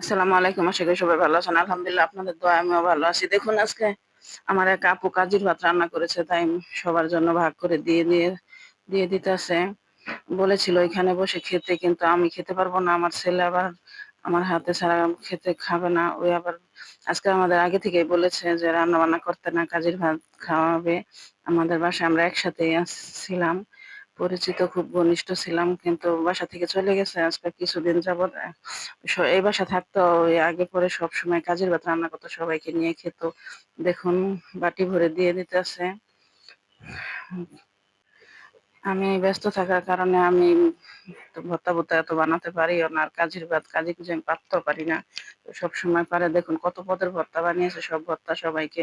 আসসালামু আলাইকুম, আশা করি সবাই ভালো আছেন। আলহামদুলিল্লাহ আপনাদের দোয়া আমিও ভালো আছি। দেখুন, আজকে আমার এক আপু কাজির ভাত রান্না করেছে, তাই সবার জন্য ভাগ করে দিয়ে দিয়ে দিয়ে বলেছিল এখানে বসে খেতে, কিন্তু আমি খেতে পারব না। আমার ছেলে আবার আমার হাতে ছাড়া খেতে খাবে না। ওই আবার আজকে আমাদের আগে থেকেই বলেছে যে রান্না বান্না করতে না, কাজির ভাত খাওয়াবে। আমাদের বাসায় আমরা একসাথে ছিলাম পরিচিত, খুব ঘনিষ্ঠ ছিলাম, কিন্তু বাসা থেকে চলে গেছে, আজকে কিছুদিন যাবৎ এই বাসা থাকতো আগে পরে সব সময় কাজের ভাত রান্না করতো, সবাইকে নিয়ে খেত। দেখুন, বাটি ভরে দিয়ে দিতেছে। আমি ব্যস্ত থাকার কারণে আমি ভত্তা ভর্তা এত বানাতে পারি না, আর কাজের ভাত কাজে কিছু আমি পারতেও পারি না। সব সময় পারে, দেখুন, কত পদের ভর্তা বানিয়েছে, সব ভর্তা সবাইকে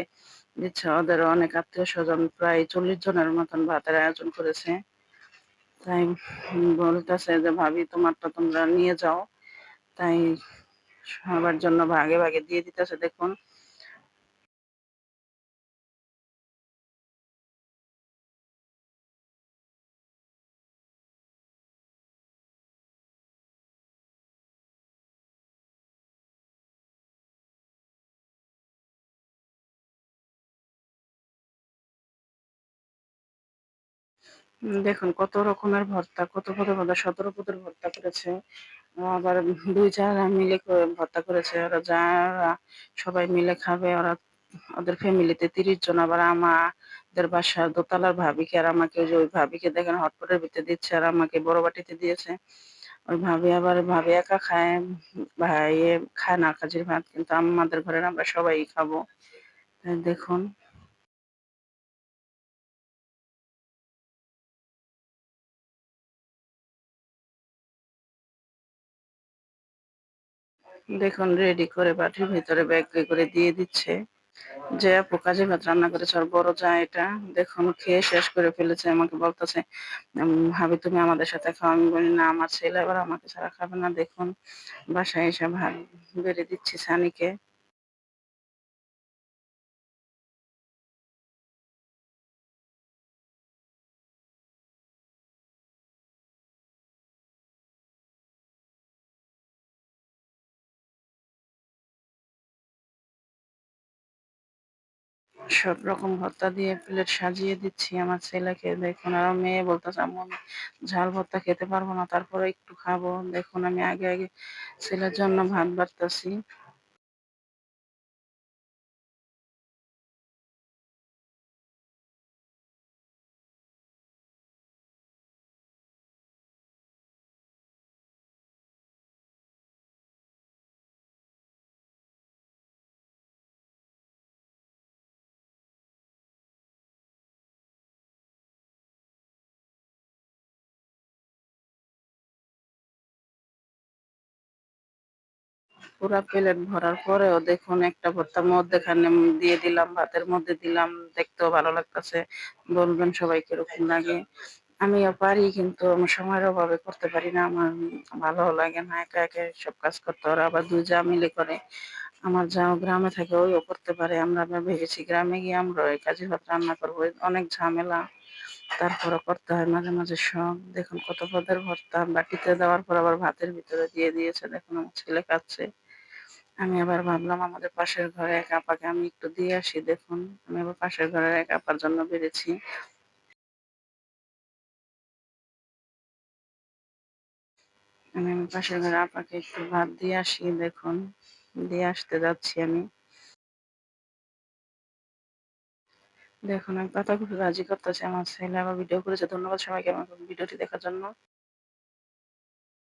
দিচ্ছে। ওদের অনেক আত্মীয় স্বজন, প্রায় চল্লিশ জনের মতন ভাতের আয়োজন করেছে। তাই বলতেছে যে, ভাবি, তোমারটা তোমরা নিয়ে যাও। তাই সবার জন্য ভাগে ভাগে দিয়ে দিতেছে। দেখুন দেখুন, কত রকমের ভর্তা, কত কত ভর্তা, সতেরো পদের ভর্তা করেছে। আবার দুই চার মিলে ভর্তা করেছে। ওরা যারা সবাই মিলে খাবে, ওরা ওদের ফ্যামিলিতে তিরিশ জন, আবার আমাদের বাসার দোতলার ভাবিকে আর আমাকে যে ওই ভাবিকে দেখেন হটপটের ভিতরে দিচ্ছে, আর আমাকে বড় বাটিতে দিয়েছে। ওই ভাবি আবার, ভাবি একা খায়, ভাই খায় না, কাজির ভাত, কিন্তু আমাদের ঘরের আমরা সবাই খাব। দেখুন। দেখুন রেডি করে বাটির ভিতরে ব্যাগ করে দিয়ে দিচ্ছে। যে আপু কাজে ভাত রান্না করেছে, আর বড় যা এটা, দেখুন, খেয়ে শেষ করে ফেলেছে, আমাকে বলতেছে ভাবি, তুমি আমাদের সাথে খাও। আমি বলি, না, আমার ছেলে আবার আমাকে ছাড়া খাবে না। দেখুন, বাসায় এসে ভাত বেড়ে দিচ্ছি সানিকে। সব রকম ভর্তা দিয়ে প্লেট সাজিয়ে দিচ্ছি আমার ছেলেকে। দেখুন, আর মেয়ে বলতেছে আমি ঝাল ভর্তা খেতে পারব না, তারপরে একটু খাব। দেখুন, আমি আগে আগে ছেলের জন্য ভাত বাড়তেছি। পুরা প্লেট ভরার পরেও দেখুন একটা ভর্তা মধ্যেখানে দিয়ে দিলাম, ভাতের মধ্যে দিলাম, দেখতেও ভালো লাগতেছে। বলবেন সবাই কীরকম লাগে। আমিও পারি কিন্তু আমার সময়ের অভাবে করতে পারি না, আমার ভালো লাগে না, একা একা সব কাজ করতে ওরা আবার দুই যা মিলে করে। আমার যাও গ্রামে থাকে ওইও করতে পারে। আমরা ভেবেছি গ্রামে গিয়ে আমরা ওই কাজে ভাত রান্না করব। অনেক ঝামেলা। তারপরে করতে হয় মাঝে মাঝে সব। দেখুন কত পদের ভর্তা। বাটিতে দেওয়ার পর আবার ভাতের ভিতরে দিয়ে দিয়েছে। দেখুন আমার ছেলে খাচ্ছে। আমি আবার ভাবলাম আমাদের পাশের ঘরে এক আপাকে আমি একটু দিয়ে আসি, দেখুন। আমি আবার পাশের ঘরের এক আপার জন্য বেড়েছি। আমি আমার পাশের ঘরে আপাকে একটু ভাত দিয়ে আসি, দেখুন। দিয়ে আসতে যাচ্ছি আমি। দেখুন, আমি পাতাকপি রাজি করতেছি আমার ছেলে, আবার ভিডিও করেছে। ধন্যবাদ সবাইকে আমার ভিডিওটি দেখার জন্য।